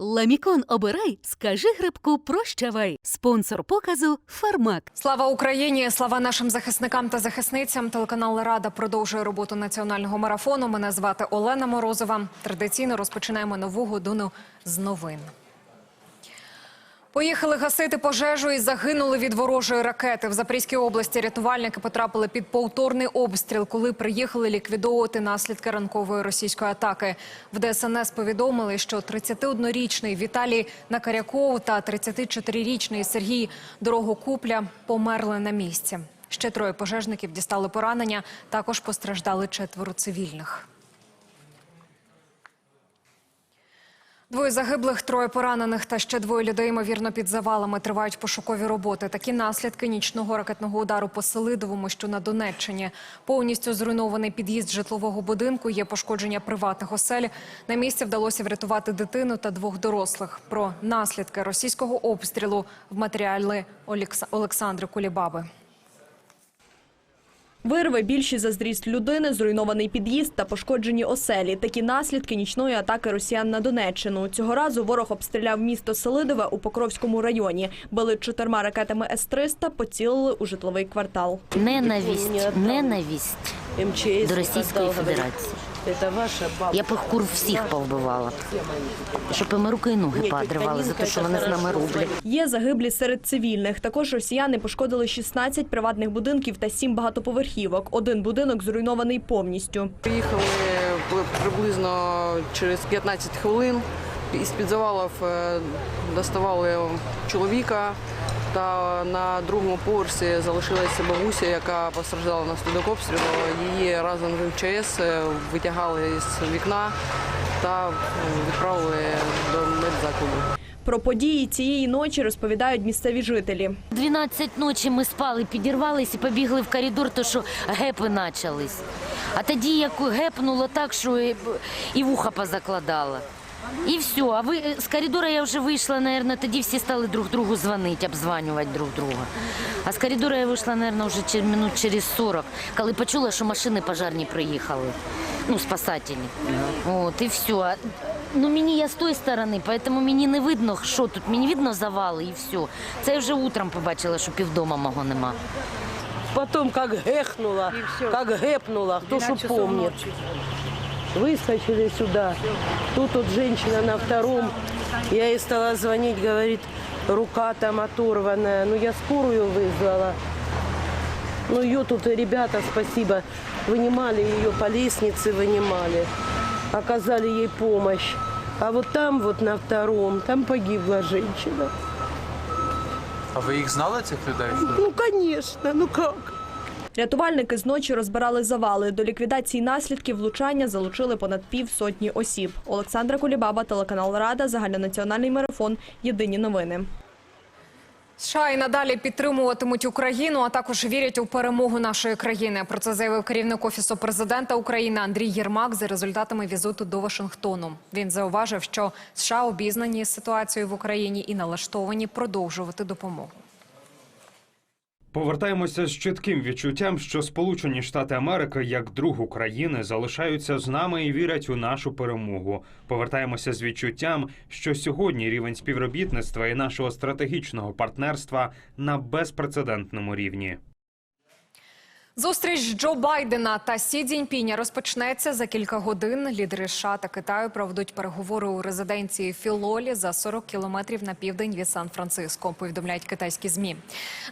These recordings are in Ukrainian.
Ламікон обирай, скажи грибку прощавай. Спонсор показу Фармак. Слава Україні! Слава нашим захисникам та захисницям. Телеканал Рада продовжує роботу національного марафону. Мене звати Олена Морозова. Традиційно розпочинаємо нову годину з новин. Поїхали гасити пожежу і загинули від ворожої ракети. В Запорізькій області рятувальники потрапили під повторний обстріл, коли приїхали ліквідовувати наслідки ранкової російської атаки. В ДСНС повідомили, що 31-річний Віталій Накаряков та 34-річний Сергій Дорогокупля померли на місці. Ще троє пожежників дістали поранення. Також постраждали четверо цивільних. Двоє загиблих, троє поранених та ще двоє людей, ймовірно, під завалами тривають пошукові роботи. Такі наслідки нічного ракетного удару по Селидовому, що на Донеччині. Повністю зруйнований під'їзд житлового будинку, є пошкодження приватних осель. На місці вдалося врятувати дитину та двох дорослих. Про наслідки російського обстрілу в матеріалі Олекс- Олександри Кулібаби. Вирви більші за зріст людини, зруйнований під'їзд та пошкоджені оселі. Такі наслідки нічної атаки росіян на Донеччину. Цього разу ворог обстріляв місто Селидове у Покровському районі. Били чотирма ракетами С-300, поцілили у житловий квартал. Ненависть, ненависть до Російської Федерації. Я б їх кур всіх повбивала. Щоб їм руки і ноги поодривали за те, що вони з нами роблять. Є загиблі серед цивільних. Також росіяни пошкодили 16 приватних будинків та 7 багатоповерхівок. Один будинок зруйнований повністю. Приїхали приблизно через 15 хвилин. Із-під завалів е, доставали чоловіка. Та на другому поверсі залишилася бабуся, яка постраждала внаслідок обстрілу. Її разом з МЧС е, витягали з вікна та е, відправили до медзакладу. Про події цієї ночі розповідають місцеві жителі. 12 ночі ми спали, підірвались і побігли в коридор, то що гепи почались. А тоді як гепнуло так, що і, і вуха позакладала. І все. А ви з коридора я вже вийшла, наверное, тоді всі стали друг другу дзвонити, обзванювати друг друга. А з коридора я вийшла, наверное, вже минут через 40, коли почула, що машини пожарні приїхали. Ну, спасателі. От, і все. Ну, мені я з тої сторони, поэтому мені не видно, що тут. Мені видно завали і все. Це я вже утром побачила, що півдома мого нема. Потом как гехнула, как гепнула, кто что помнит. Выскочили сюда. Тут вот женщина на втором. Я ей стала звонить, говорит, рука там оторванная. Ну, я скорую вызвала. Ну, ее тут ребята, спасибо, вынимали ее по лестнице, вынимали. Оказали ей помощь. А вот там вот на втором, там погибла женщина. А ви їх знали цих людей? Ну, конечно, ну как? Рятувальники з ночі розбирали завали. До ліквідації наслідків влучання залучили понад півсотні осіб. Олександра Кулібаба, телеканал Рада, загальнонаціональний марафон. Єдині новини. США і надалі підтримуватимуть Україну, а також вірять у перемогу нашої країни. Про це заявив керівник офісу президента України Андрій Єрмак за результатами візиту до Вашингтону. Він зауважив, що США обізнані з ситуацією в Україні і налаштовані продовжувати допомогу. Повертаємося з чітким відчуттям, що Сполучені Штати Америки, як друг України, залишаються з нами і вірять у нашу перемогу. Повертаємося з відчуттям, що сьогодні рівень співробітництва і нашого стратегічного партнерства на безпрецедентному рівні. Зустріч Джо Байдена та Сі Цзіньпіня розпочнеться за кілька годин. Лідери США та Китаю проведуть переговори у резиденції Філолі за 40 кілометрів на південь від Сан-Франциско. Повідомляють китайські змі.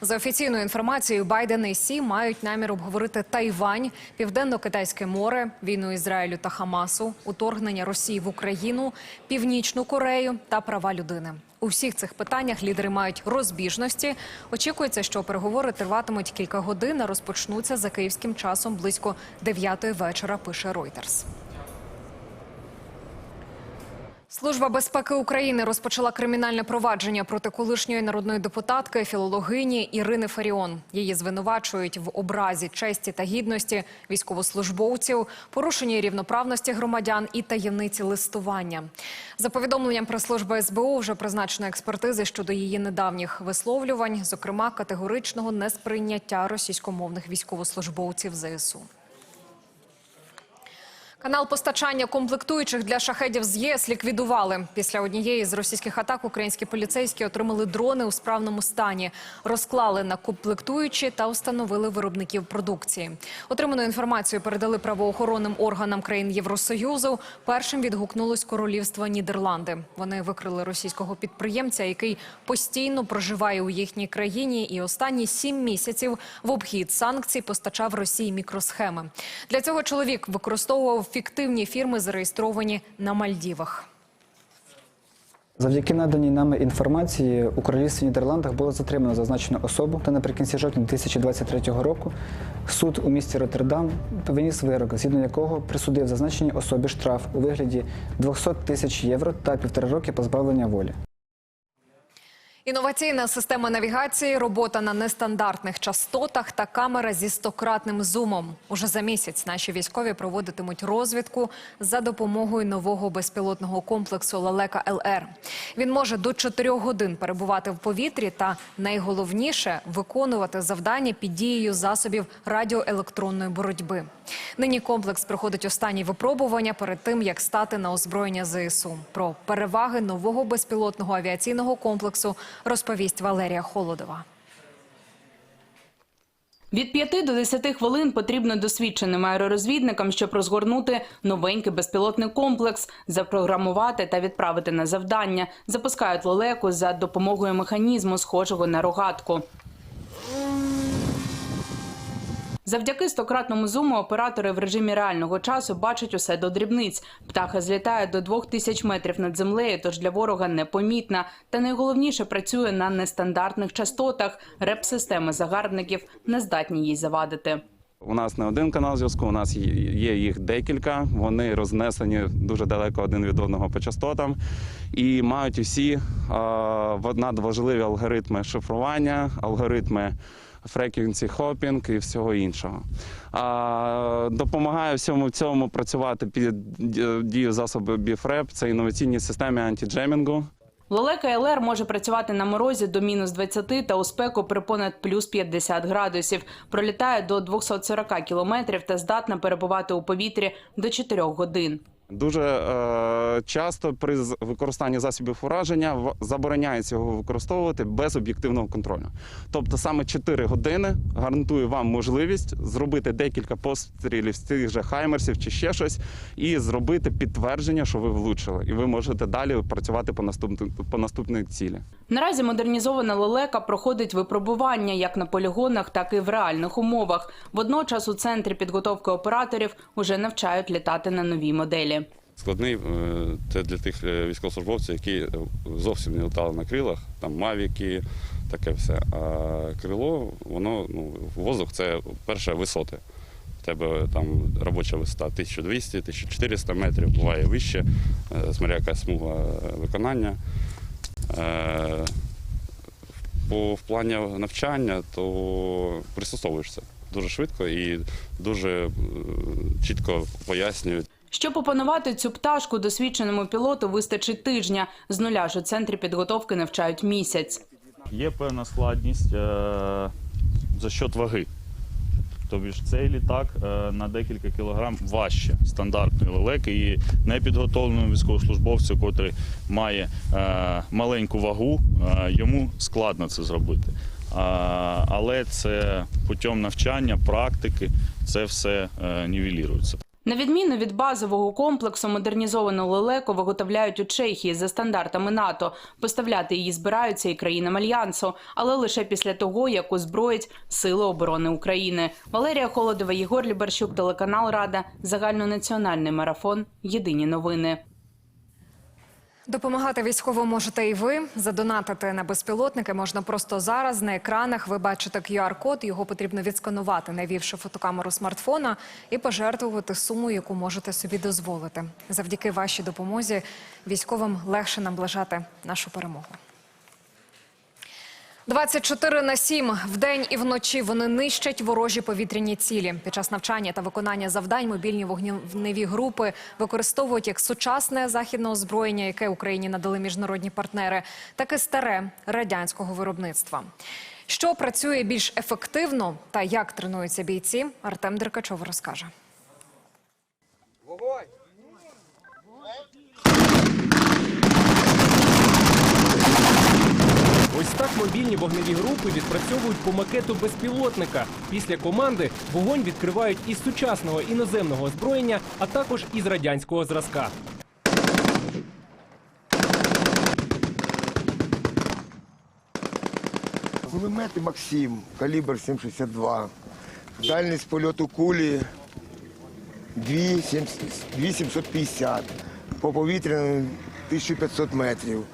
За офіційною інформацією, Байден і Сі мають намір обговорити Тайвань, південно-китайське море, війну Ізраїлю та Хамасу, уторгнення Росії в Україну, Північну Корею та права людини. У всіх цих питаннях лідери мають розбіжності. Очікується, що переговори триватимуть кілька годин, а розпочнуться за київським часом близько 9 вечора. Пише Reuters. Служба безпеки України розпочала кримінальне провадження проти колишньої народної депутатки філологині Ірини Фаріон. Її звинувачують в образі честі та гідності військовослужбовців, порушенні рівноправності громадян і таємниці листування. За повідомленням прес-служби СБУ вже призначено експертизи щодо її недавніх висловлювань, зокрема категоричного несприйняття російськомовних військовослужбовців ЗСУ. Канал постачання комплектуючих для шахедів з ЄС ліквідували. Після однієї з російських атак українські поліцейські отримали дрони у справному стані, розклали на комплектуючі та встановили виробників продукції. Отриману інформацію передали правоохоронним органам країн Євросоюзу. Першим відгукнулось королівство Нідерланди. Вони викрили російського підприємця, який постійно проживає у їхній країні і останні сім місяців в обхід санкцій постачав Росії мікросхеми. Для цього чоловік використовував фіктивні фірми, зареєстровані на Мальдівах. Завдяки наданій нами інформації у королівстві Нідерландах було затримано зазначену особу. Та наприкінці жовтня 2023 року суд у місті Роттердам виніс вирок, згідно якого присудив зазначеній особі штраф у вигляді 200 тисяч євро та півтора роки позбавлення волі. Інноваційна система навігації, робота на нестандартних частотах та камера зі стократним зумом. Уже за місяць наші військові проводитимуть розвідку за допомогою нового безпілотного комплексу Лелека ЛР. Він може до 4 годин перебувати в повітрі та найголовніше виконувати завдання під дією засобів радіоелектронної боротьби. Нині комплекс проходить останні випробування перед тим, як стати на озброєння ЗСУ. Про переваги нового безпілотного авіаційного комплексу розповість Валерія Холодова. Від 5 до 10 хвилин потрібно досвідченим аеророзвідникам, щоб розгорнути новенький безпілотний комплекс, запрограмувати та відправити на завдання. Запускають лелеку за допомогою механізму, схожого на рогатку. Завдяки стократному зуму оператори в режимі реального часу бачать усе до дрібниць. Птаха злітає до 2000 метрів над землею, тож для ворога непомітна. Та найголовніше працює на нестандартних частотах. Реп-системи загарбників не здатні їй завадити. У нас не один канал зв'язку, у нас є їх декілька. Вони рознесені дуже далеко один від одного по частотам і мають усі надважливі алгоритми шифрування, алгоритми фреквенсі хопінг і всього іншого. А, допомагає всьому цьому працювати під дію засобів BFREP, це інноваційні системи антиджемінгу. Лелека ЛР може працювати на морозі до мінус 20 та у спеку при понад плюс 50 градусів. Пролітає до 240 кілометрів та здатна перебувати у повітрі до 4 годин. Дуже е, часто при використанні засобів ураження забороняється його використовувати без об'єктивного контролю. Тобто саме 4 години гарантує вам можливість зробити декілька пострілів з тих же хаймерсів чи ще щось, і зробити підтвердження, що ви влучили, і ви можете далі працювати по наступній по наступній цілі. Наразі модернізована лелека проходить випробування як на полігонах, так і в реальних умовах. Водночас у центрі підготовки операторів уже навчають літати на новій моделі. Складний е, це для тих е, військовослужбовців, які е, зовсім не летали на крилах, там мавіки, таке все. А крило, воно ну, воздух це перше висоти. У тебе там робоча висота 1200-1400 метрів, буває вище, смотря яка смуга виконання. Е, По в плані навчання, то пристосовуєшся дуже швидко і дуже е, чітко пояснюють. Щоб опанувати цю пташку, досвідченому пілоту вистачить тижня. З нуля ж у центрі підготовки навчають місяць. Є певна складність е, за счет ваги. Тобто ж цей літак е, на декілька кілограм важче стандартної лелеки і непідготовленому військовослужбовцю, котрий має е, маленьку вагу, е, йому складно це зробити. Але це путем навчання, практики, це все нівелірується. На відміну від базового комплексу, модернізовану лелеку виготовляють у Чехії за стандартами НАТО. Поставляти її збираються і країнам альянсу, але лише після того, як озброїть Сили оборони України. Валерія Холодова, Єгор Ліберщук, телеканал Рада, загальнонаціональний марафон. Єдині новини. Допомагати військовим можете і ви. Задонатити на безпілотники можна просто зараз. На екранах ви бачите QR-код. Його потрібно відсканувати, навівши фотокамеру смартфона, і пожертвувати суму, яку можете собі дозволити. Завдяки вашій допомозі військовим легше наближати нашу перемогу. 24 на 7 вдень і вночі вони нищать ворожі повітряні цілі. Під час навчання та виконання завдань мобільні вогневі групи використовують як сучасне західне озброєння, яке Україні надали міжнародні партнери, так і старе радянського виробництва. Що працює більш ефективно та як тренуються бійці, Артем Деркачов розкаже. Вогневі групи відпрацьовують по макету безпілотника. Після команди вогонь відкривають із сучасного іноземного озброєння, а також із радянського зразка. Кулемети Максим, калібр 7,62. Дальність польоту кулі 2750. По повітряному 1500 метрів.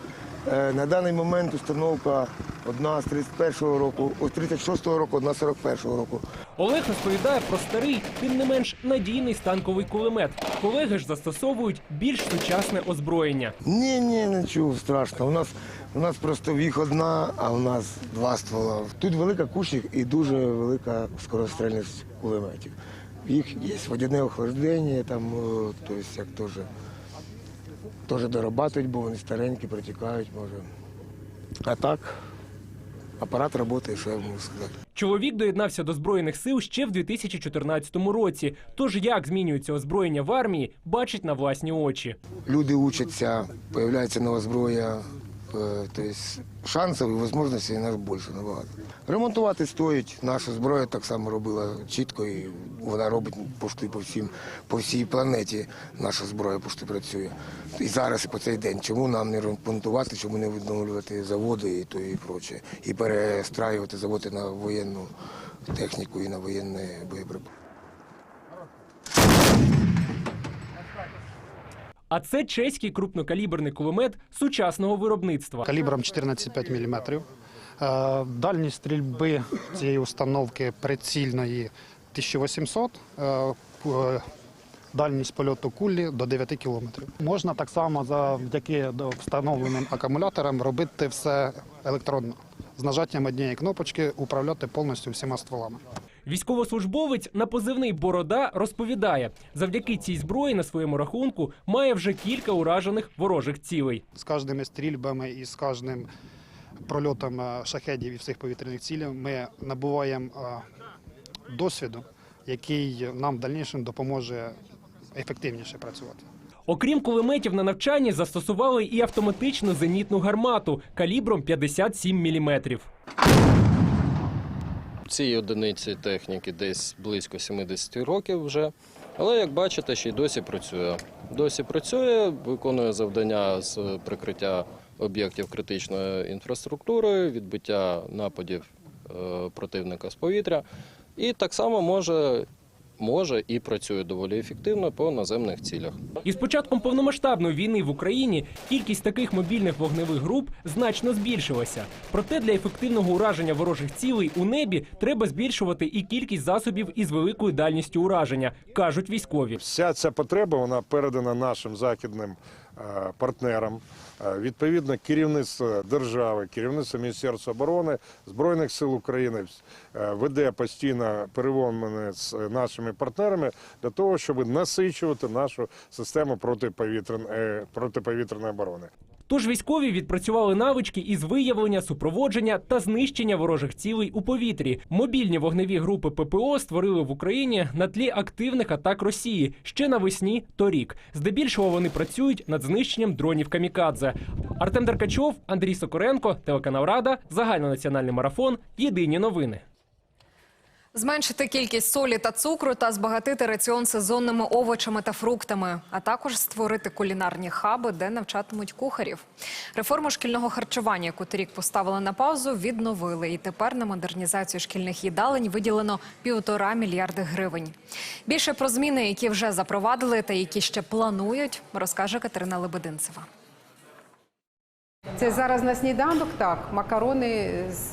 Е, На даний момент установка одна з 31-го року, ось 36-го року, одна з 41-го року. Олег розповідає про старий, тим не менш надійний станковий кулемет. Колеги ж застосовують більш сучасне озброєння. Ні, ні, нічого страшного. У нас, у нас просто віх одна, а у нас два ствола. Тут велика кущик і дуже велика скорострельність кулеметів. Їх є водяне охлаждення, там, тобто як теж, теж дорабатують, бо вони старенькі, протікають, може. А так, апарат працює, що я можу сказати. Чоловік доєднався до збройних сил ще в 2014 році. Тож як змінюється озброєння в армії, бачить на власні очі. Люди учаться, появляється нова зброя, е, тобто шансів і можливостей нас більше набагато. Ремонтувати стоїть, наша зброя так само робила чітко, і вона робить пошти по всім, по всій планеті. Наша зброя пошти працює. І зараз, і по цей день. Чому нам не ремонтувати, чому не відновлювати заводи і то і проче, і перестраювати заводи на воєнну техніку і на воєнне боєприпаси. А це чеський крупнокаліберний кулемет сучасного виробництва. калібром 14,5 мм. Е, Дальність стрільби цієї установки прицільної 1800, е, е, дальність польоту кулі до 9 км. Можна так само завдяки встановленим акумуляторам робити все електронно. З нажаттям однієї кнопочки управляти повністю всіма стволами. Військовослужбовець на позивний Борода розповідає, завдяки цій зброї на своєму рахунку має вже кілька уражених ворожих цілей. З кожними стрільбами і з кожним прольотом е, шахедів і всіх повітряних цілей ми набуваємо е, досвіду, який нам в дальнішому допоможе ефективніше працювати. Окрім кулеметів на навчанні, застосували і автоматичну зенітну гармату калібром 57 мм. Цій одиниці техніки десь близько 70 років вже. Але як бачите, ще й досі працює. Досі працює, виконує завдання з прикриття об'єктів критичної інфраструктури, відбиття нападів е, противника з повітря. І так само може, може і працює доволі ефективно по наземних цілях. Із початком повномасштабної війни в Україні кількість таких мобільних вогневих груп значно збільшилася. Проте для ефективного ураження ворожих цілей у небі треба збільшувати і кількість засобів із великою дальністю ураження, кажуть військові. Вся ця потреба вона передана нашим західним партнерам. Е, Відповідно, керівництво держави, керівництво Міністерства оборони, Збройних сил України е, веде постійно перемовини з нашими партнерами для того, щоб насичувати нашу систему е, протиповітряної оборони. Тож військові відпрацювали навички із виявлення, супроводження та знищення ворожих цілей у повітрі. Мобільні вогневі групи ППО створили в Україні на тлі активних атак Росії ще навесні торік. Здебільшого вони працюють над знищенням дронів камікадзе. Артем Деркачов, Андрій Сокоренко, телеканал Рада, загальнонаціональний марафон. Єдині новини. Зменшити кількість солі та цукру та збагатити раціон сезонними овочами та фруктами, а також створити кулінарні хаби, де навчатимуть кухарів. Реформу шкільного харчування, яку торік поставили на паузу, відновили. І тепер на модернізацію шкільних їдалень виділено півтора мільярди гривень. Більше про зміни, які вже запровадили та які ще планують, розкаже Катерина Лебединцева. Це зараз на сніданок, так. Макарони з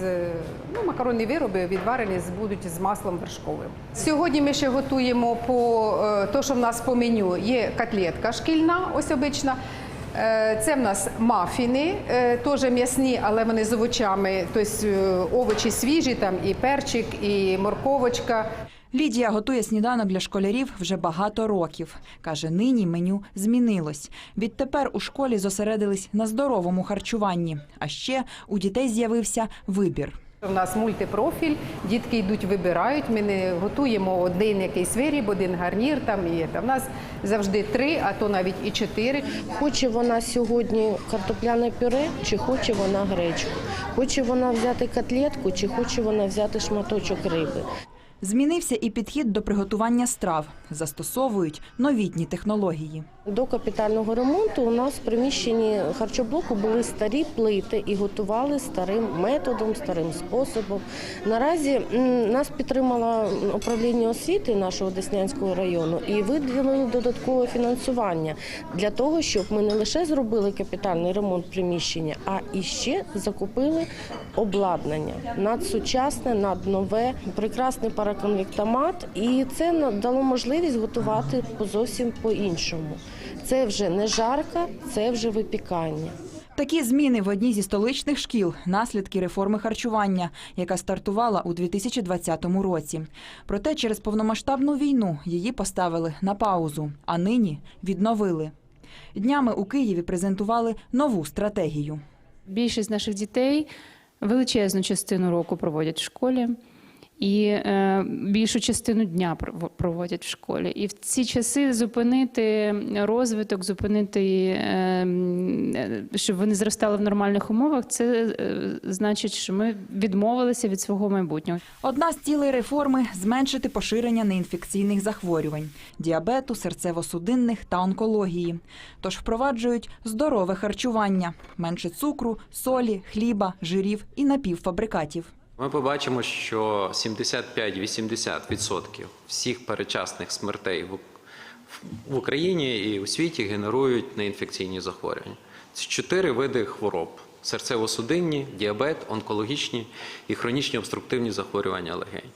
ну, макаронні вироби відварені будуть з маслом вершковим. Сьогодні ми ще готуємо по е, то, що в нас по меню. Є котлетка шкільна, ось обична. Е, Це в нас мафіни, е, теж м'ясні, але вони з овочами, тобто овочі свіжі, там і перчик, і морковочка. Лідія готує сніданок для школярів вже багато років. Каже, нині меню змінилось. Відтепер у школі зосередились на здоровому харчуванні. А ще у дітей з'явився вибір. У нас мультипрофіль, дітки йдуть, вибирають. Ми не готуємо один якийсь виріб, один гарнір. Там і це. У нас завжди три, а то навіть і чотири. Хоче вона сьогодні картопляне пюре, чи хоче вона гречку? Хоче вона взяти котлетку, чи хоче вона взяти шматочок риби? Змінився і підхід до приготування страв. Застосовують новітні технології. До капітального ремонту у нас в приміщенні харчоблоку були старі плити і готували старим методом, старим способом. Наразі нас підтримало управління освіти нашого Деснянського району і виділили додаткове фінансування для того, щоб ми не лише зробили капітальний ремонт приміщення, а і ще закупили обладнання надсучасне, наднове, прекрасний параконвектомат. І це дало можливість готувати по зовсім по-іншому. Це вже не жарка, це вже випікання. Такі зміни в одній зі столичних шкіл наслідки реформи харчування, яка стартувала у 2020 році. Проте через повномасштабну війну її поставили на паузу, а нині відновили. Днями у Києві презентували нову стратегію. Більшість наших дітей величезну частину року проводять в школі. І е, більшу частину дня пров- проводять в школі. І в ці часи зупинити розвиток, зупинити, е, е, щоб вони зростали в нормальних умовах, це е, значить, що ми відмовилися від свого майбутнього. Одна з цілей реформи зменшити поширення неінфекційних захворювань діабету, серцево-судинних та онкології. Тож впроваджують здорове харчування, менше цукру, солі, хліба, жирів і напівфабрикатів. Ми побачимо, що 75-80% всіх перечасних смертей в- Україні і у світі генерують неінфекційні захворювання. Це чотири види хвороб: серцево-судинні, діабет, онкологічні і хронічні обструктивні захворювання легень.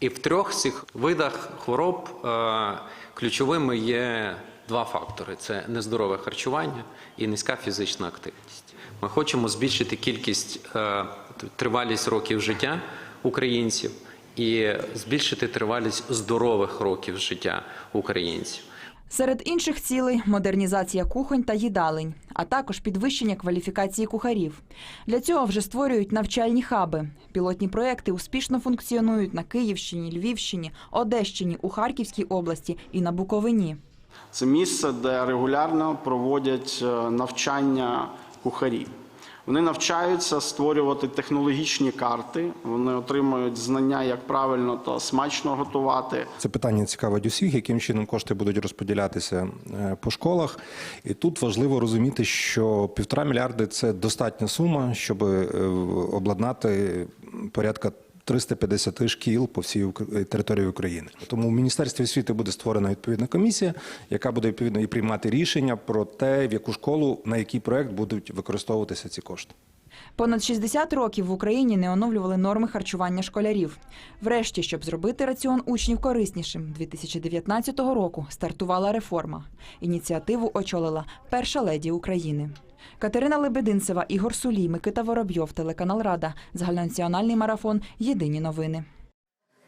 І в трьох цих видах хвороб е, ключовими є два фактори: це нездорове харчування і низька фізична активність. Ми хочемо збільшити кількість е, тривалість років життя українців і збільшити тривалість здорових років життя українців. Серед інших цілей модернізація кухонь та їдалень, а також підвищення кваліфікації кухарів. Для цього вже створюють навчальні хаби. Пілотні проекти успішно функціонують на Київщині, Львівщині, Одещині, у Харківській області і на Буковині. Це місце, де регулярно проводять е, навчання кухарів. Вони навчаються створювати технологічні карти. Вони отримують знання, як правильно та смачно готувати. Це питання цікавить усіх, яким чином кошти будуть розподілятися е, по школах. І тут важливо розуміти, що півтора мільярди це достатня сума, щоб е, обладнати порядка. 350 шкіл по всій території України. Тому в Міністерстві освіти буде створена відповідна комісія, яка буде відповідно і приймати рішення про те, в яку школу на який проект будуть використовуватися ці кошти. Понад 60 років в Україні не оновлювали норми харчування школярів. Врешті, щоб зробити раціон учнів кориснішим, 2019 року стартувала реформа. Ініціативу очолила перша леді України. Катерина Лебединцева, Ігор Сулій, Микита Воробйов, телеканал Рада, загальнонаціональний марафон. Єдині новини.